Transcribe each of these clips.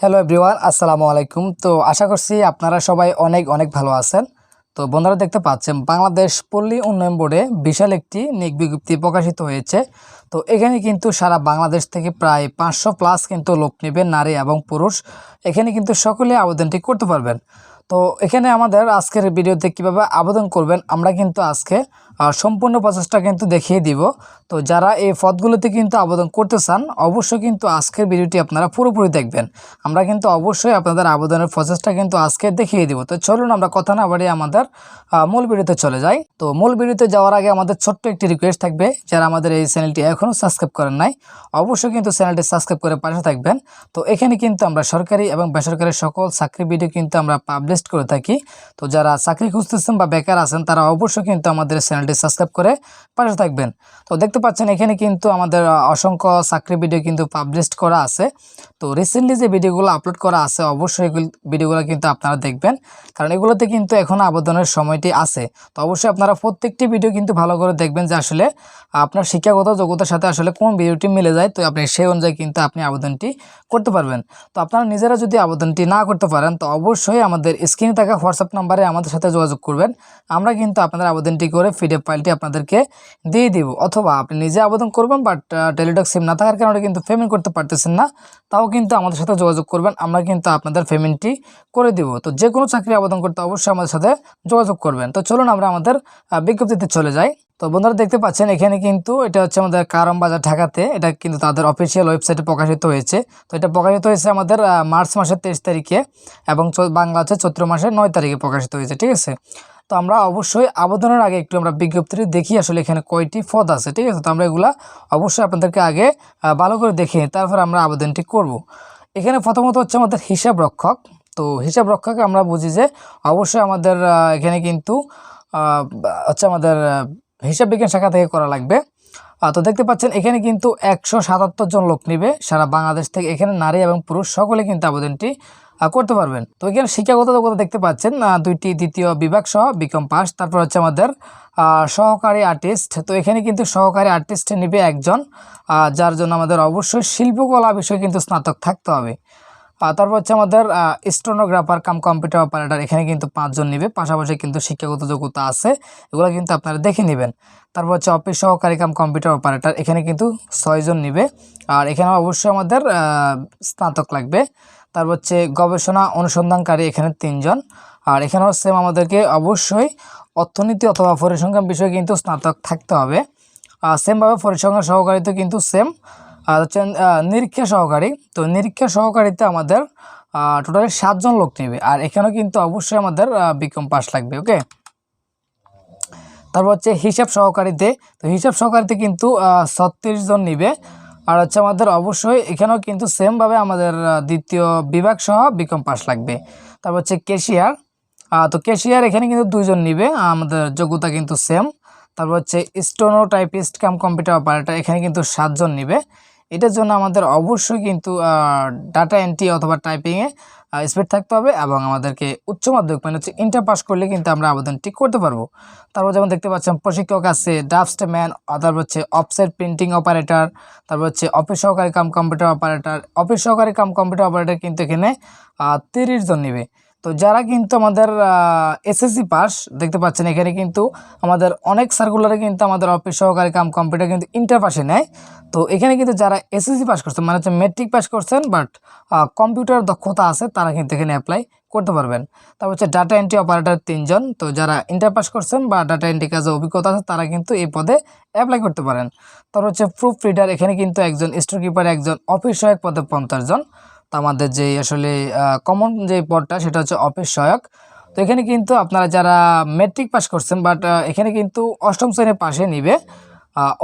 Hello everyone আসসালামু আলাইকুম। তো আশা করছি আপনারা সবাই অনেক অনেক ভালো আছেন। তো বন্ধুরা দেখতে পাচ্ছেন, বাংলাদেশ পল্লী উন্নয়ন বোর্ডে বিশাল একটি নিক বিজ্ঞপ্তি প্রকাশিত হয়েছে। তো এখানে কিন্তু সারা বাংলাদেশ থেকে প্রায় পাঁচশো প্লাস কিন্তু লোক নেবে, নারী এবং পুরুষ। এখানে কিন্তু সকলে আবেদনটি করতে পারবেন। তো এখানে আমাদের আজকের ভিডিওতে কীভাবে আবেদন করবেন, আমরা কিন্তু আজকে সম্পূর্ণ প্রসেসটা কিন্তু দেখিয়ে দিব। তো যারা এই পদগুলোতে কিন্তু আবেদন করতে চান, অবশ্যই কিন্তু আজকের ভিডিওটি আপনারা পুরোপুরি দেখবেন। আমরা কিন্তু অবশ্যই আপনাদের আবেদনের প্রসেসটা কিন্তু আজকে দেখিয়ে দিব। তো চলুন আমরা কথা না বাড়িয়ে আমাদের মূল ভিডিওতে চলে যাই। তো মূল ভিডিওতে যাওয়ার আগে আমাদের ছোট্ট একটি রিকোয়েস্ট থাকবে, যারা আমাদের এই চ্যানেলটি এখনও সাবস্ক্রাইব করেন নাই, অবশ্যই কিন্তু চ্যানেলটি সাবস্ক্রাইব করে পাশে থাকবেন। তো এখানে কিন্তু আমরা সরকারি এবং বেসরকারি সকল চাকরি ভিডিও কিন্তু আমরা পাবলিশ করে থাকি। তো যারা চাকরি খুঁজতেছেন বা বেকার আছেন, তারা অবশ্যই কিন্তু আমাদের চ্যানেলটি সাবস্ক্রাইব করে পাশে থাকবেন। তো দেখতে পাচ্ছেন, এখানে কিন্তু আমাদের অসংখ্য চাকরি ভিডিও কিন্তু পাবলিশ করা আছে। তো রিসেন্টলি যে ভিডিওগুলো আপলোড করা আছে, অবশ্যই ভিডিওগুলো কিন্তু আপনারা দেখবেন। কারণ এগুলোতে কিন্তু এখন আবেদনের সময়টি আছে। তো অবশ্যই আপনারা প্রত্যেকটি ভিডিও কিন্তু ভালো করে দেখবেন যে আসলে আপনার শিক্ষাগত যোগ্যতার সাথে আসলে কোন ভিডিওটি মিলে যায়। তো আপনি সেই অনুযায়ী কিন্তু আপনি আবেদনটি করতে পারবেন। তো আপনারা নিজেরা যদি আবেদনটি না করতে পারেন, তো অবশ্যই আমাদের স্ক্রিনে থাকা হোয়াটসঅ্যাপ নাম্বারে আমাদের সাথে যোগাযোগ করবেন। আমরা কিন্তু আপনাদের আবেদনটি করে পিডিএফ ফাইলটি আপনাদেরকে দিয়ে দিব। অথবা আপনি নিজে আবেদন করবেন বাট টেলিটক সিম না থাকার কারণে কিন্তু পেমেন্ট করতে পারতেছেন না। তাও কিন্তু আমাদের সাথে যোগাযোগ করবেন, আমরা কিন্তু আপনাদের পেমেন্টটি করে দিব। তো যে কোনো চাকরি আবেদন করতে অবশ্যই আমাদের সাথে যোগাযোগ করবেন। তো চলুন আমরা আমাদের বিজ্ঞপ্তিতে চলে যাই। তো বন্ধুরা দেখতে পাচ্ছেন, এখানে কিন্তু এটা হচ্ছে আমাদের কারম বাজার ঢাকাতে। এটা কিন্তু তাদের অফিসিয়াল ওয়েবসাইটে প্রকাশিত হয়েছে। তো এটা প্রকাশিত হয়েছে আমাদের মার্চ মাসের তেইশ তারিখে এবং বাংলা হচ্ছে চৈত্র মাসের নয় তারিখে প্রকাশিত হয়েছে, ঠিক আছে? তো আমরা অবশ্যই আবেদনের আগে একটু আমরা বিজ্ঞপ্তিটি দেখি আসলে এখানে কয়টি পদ আছে, ঠিক আছে? তো আমরা এগুলা অবশ্যই আপনাদেরকে আগে ভালো করে দেখে তারপর আমরা আবেদনটি করব। এখানে প্রথমত হচ্ছে আমাদের হিসাব রক্ষক। তো হিসাব রক্ষক আমরা বুঝি যে অবশ্যই আমাদের এখানে কিন্তু হচ্ছে আমাদের হিসাব বিজ্ঞান শাখা থেকে করা লাগবে। তো দেখতে পাচ্ছেন, এখানে কিন্তু একশো সাতাত্তর জন লোক নেবে। সারা বাংলাদেশ থেকে এখানে নারী এবং পুরুষ সকলে কিন্তু আবেদনটি করতে পারবেন। তো এখানে শিক্ষাগত যোগ্যতা দেখতে পাচ্ছেন দুইটি দ্বিতীয় বিভাগ সহ বিকম পাস, তারপর হচ্ছে আমাদের সহকারী আর্টিস্ট তো এখানে কিন্তু সহকারী আর্টিস্ট নিবে একজন যার জন্য আমাদের অবশ্যই শিল্পকলা বিষয়ে কিন্তু স্নাতক থাকতে হবে। তারপর হচ্ছে আমাদের স্টোনোগ্রাফার কাম কম্পিউটার অপারেটার, এখানে কিন্তু পাঁচজন নেবে। পাশাপাশি কিন্তু শিক্ষাগত যোগ্যতা আছে, এগুলো কিন্তু আপনারা দেখে নেবেন। তারপর হচ্ছে অফিস সহকারী কাম কম্পিউটার অপারেটার, এখানে কিন্তু ছয়জন নেবে। আর এখানে অবশ্যই আমাদের স্নাতক লাগবে। তারপর হচ্ছে গবেষণা অনুসন্ধানকারী, এখানে তিনজন। আর এখানেও সেম আমাদেরকে অবশ্যই অর্থনীতি অথবা পরিসংখ্যান বিষয়ে কিন্তু স্নাতক থাকতে হবে। আর সেমভাবে পরিসংখ্যান সহকারীতে কিন্তু সেম আর হচ্ছে নিরীক্ষা সহকারী। তো নিরীক্ষা সহকারীতে আমাদের টোটালি সাতজন লোক নেবে। আর এখানেও কিন্তু অবশ্যই আমাদের বিকম পাস লাগবে ওকে তারপর হচ্ছে হিসাব সহকারীতে। তো হিসাব সহকারীতে কিন্তু ছত্রিশ জন নিবে। আর হচ্ছে আমাদের অবশ্যই এখানেও কিন্তু সেমভাবে আমাদের দ্বিতীয় বিভাগ সহ বিকম পাস লাগবে। তারপর হচ্ছে কেশিয়ার তো কেশিয়ার এখানে কিন্তু দুইজন নিবে। আমাদের যোগ্যতা কিন্তু সেম তারপর হচ্ছে steno typist cum computer operator এখানে কিন্তু সাতজন নিবে। এটার জন্য আমাদের অবশ্যই কিন্তু ডাটা এন্ট্রি অথবা টাইপিংয়ে স্পিড থাকতে হবে এবং আমাদেরকে উচ্চ মাধ্যমিক মানে হচ্ছে ইন্টার পাস করলে কিন্তু আমরা আবেদনটি করতে পারব। তারপর যেমন দেখতে পাচ্ছেন, প্রশিক্ষক আছে ড্রাফটসম্যান তারপর হচ্ছে অফসেট প্রিন্টিং অপারেটর তারপর হচ্ছে অফিস সহকারী কাম কম্পিউটার অপারেটর অফিস সহকারী কাম কম্পিউটার অপারেটর কিন্তু এখানে তিরিশ জন নেবে। তো যারা কিন্তু আমাদের এসএসসি পাস দেখতে পাচ্ছেন, এখানে কিন্তু আমাদের অনেক সার্কুলারে কিন্তু আমাদের অফিস সহকারী কাম কম্পিউটার কিন্তু ইন্টার পাসে নেয়। তো এখানে কিন্তু যারা এসএসসি পাস করছেন মানে হচ্ছে মেট্রিক পাস করছেন বাট কম্পিউটার দক্ষতা আছে, তারা কিন্তু এখানে অ্যাপ্লাই করতে পারবেন। তারপর হচ্ছে ডাটা এন্ট্রি অপারেটার তিনজন, তো যারা ইন্টার পাস করছেন বা ডাটা এন্ট্রি কাজে অভিজ্ঞতা আছে, তারা কিন্তু এই পদে অ্যাপ্লাই করতে পারেন। তারপর হচ্ছে প্রুফ রিডার এখানে কিন্তু একজন স্টোর কিপার একজন অফিস সহায়ক পদে পঞ্চাশ জন। আমাদের যে আসলে কমন যে পদটা সেটা হচ্ছে অফিস সহায়ক তো এখানে কিন্তু আপনারা যারা মেট্রিক পাস করছেন বাট এখানে কিন্তু অষ্টম শ্রেণির পাশে নিবে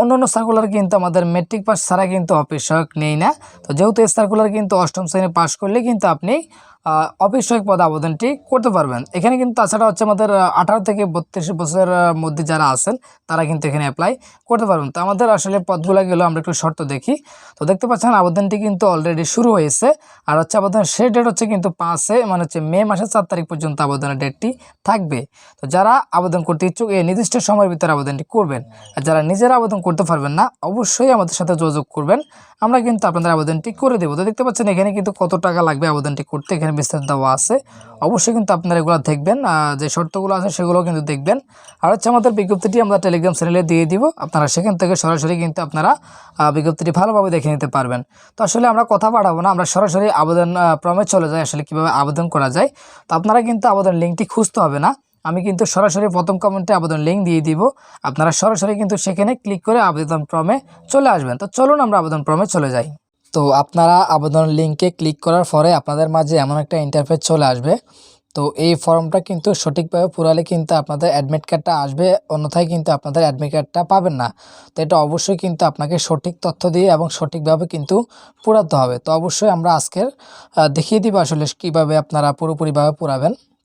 অন্য অন্য সার্কুলার কিন্তু আমাদের মেট্রিক পাস ছাড়া কিন্তু অফিস সহায়ক নেই না। তো যেহেতু এই সার্কুলার কিন্তু অষ্টম শ্রেণি পাস করলে কিন্তু আপনি সহায়ক পদে আবেদনটি করতে পারবেন। এখানে কিন্তু তাছাড়া হচ্ছে আমাদের আঠারো থেকে বত্রিশ বছরের মধ্যে যারা আছেন, তারা কিন্তু এখানে অ্যাপ্লাই করতে পারবেন। তো আমাদের আসলে পদগুলো গেলেও আমরা একটু শর্ত দেখি। তো দেখতে পাচ্ছেন, আবেদনটি কিন্তু অলরেডি শুরু হয়েছে। আর হচ্ছে আবেদনের শেষ ডেট হচ্ছে কিন্তু পাঁচে মানে হচ্ছে মে মাসের চার তারিখ পর্যন্ত আবেদনের ডেটটি থাকবে। তো যারা আবেদন করতে ইচ্ছুক, এই নির্দিষ্ট সময়ের ভিতরে আবেদনটি করবেন। আর যারা নিজেরা আবেদন করতে পারবেন না, অবশ্যই আমাদের সাথে যোগাযোগ করবেন। আমরা কিন্তু আপনাদের আবেদনটি করে দেবো। তো দেখতে পাচ্ছেন, এখানে কিন্তু কত টাকা লাগবে আবেদনটি করতে? এখানে বিস্তারিত দেওয়া আছে। অবশ্যই কিন্তু আপনারা এগুলো দেখবেন যে শর্তগুলো আছে সেগুলো কিন্তু দেখবেন। আর হচ্ছে আমাদের বিজ্ঞপ্তিটি আমরা টেলিগ্রাম চ্যানেলে দিয়ে দিব, আপনারা সেখান থেকে সরাসরি কিন্তু আপনারা বিজ্ঞপ্তিটি ভালোভাবে দেখে নিতে পারবেন। তো আসলে আমরা কথা বাড়াবো না, আমরা সরাসরি আবেদন প্রমে চলে যাই, আসলে কীভাবে আবেদন করা যায়। তো আপনারা কিন্তু আবেদন লিঙ্কটি খুঁজতে হবে না, আমি কিন্তু সরাসরি প্রথম কমেন্টে আবেদন লিঙ্ক দিয়ে দিব, আপনারা সরাসরি কিন্তু সেখানে ক্লিক করে আবেদন প্রমে চলে আসবেন। তো চলুন আমরা আবেদন প্রমে চলে যাই। তো আপনারা আবেদন লিঙ্কে ক্লিক করার পরে আপনাদের মাঝে এমন একটা ইন্টারফেস চলে আসবে। তো এই ফর্মটা কিন্তু সঠিকভাবে পুরালে কিন্তু আপনাদের অ্যাডমিট কার্ডটা আসবে, অন্যথায় কিন্তু আপনাদের অ্যাডমিট কার্ডটা পাবেন না। তো এটা অবশ্যই কিন্তু আপনাকে সঠিক তথ্য দিয়ে এবং সঠিকভাবে কিন্তু পুরাতে হবে। তো অবশ্যই আমরা আজকের দেখিয়ে দিব আসলে কীভাবে আপনারা পুরোপুরিভাবে পুরাবেন।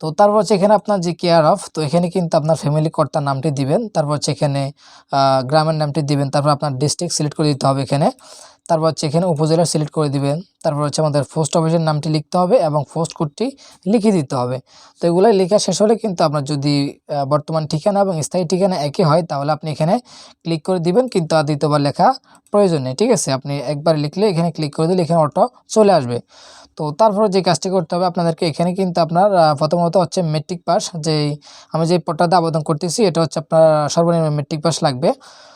তো তারপর হচ্ছে এখানে আপনার যে কেয়ার অফ তো এখানে কিন্তু আপনার ফ্যামিলি কর্তার নামটি দিবেন। তারপর হচ্ছে এখানে গ্রামের নামটি দিবেন। তারপর আপনার ডিস্ট্রিক্ট সিলেক্ট করে দিতে হবে এখানে। তারপর হচ্ছে এখানে উপজেলা সিলেক্ট করে দিবেন। তারপর হচ্ছে আমাদের পোস্ট অফিসের নামটি লিখতে হবে এবং পোস্ট কোডটি লিখে দিতে হবে। তো এগুলো লেখা শেষ হলে কিন্তু আপনার যদি বর্তমান ঠিকানা এবং স্থায়ী ঠিকানা একই হয়, তাহলে আপনি এখানে ক্লিক করে দিবেন। কিন্তু আর দ্বিতীয়বার লেখা প্রয়োজন নেই, ঠিক আছে? আপনি একবার লিখলে এখানে ক্লিক করে দিলে এখানে অটো চলে আসবে। তো তারপরে যে কাজটি করতে হবে, আপনাদেরকে এখানে কিন্তু আপনার প্রথমত হচ্ছে মেট্রিক পাস যেই আমি যে পট্টাতে আবেদন করতেছি, এটা হচ্ছে আপনার সর্বনিম্ন মেট্রিক পাস লাগবে।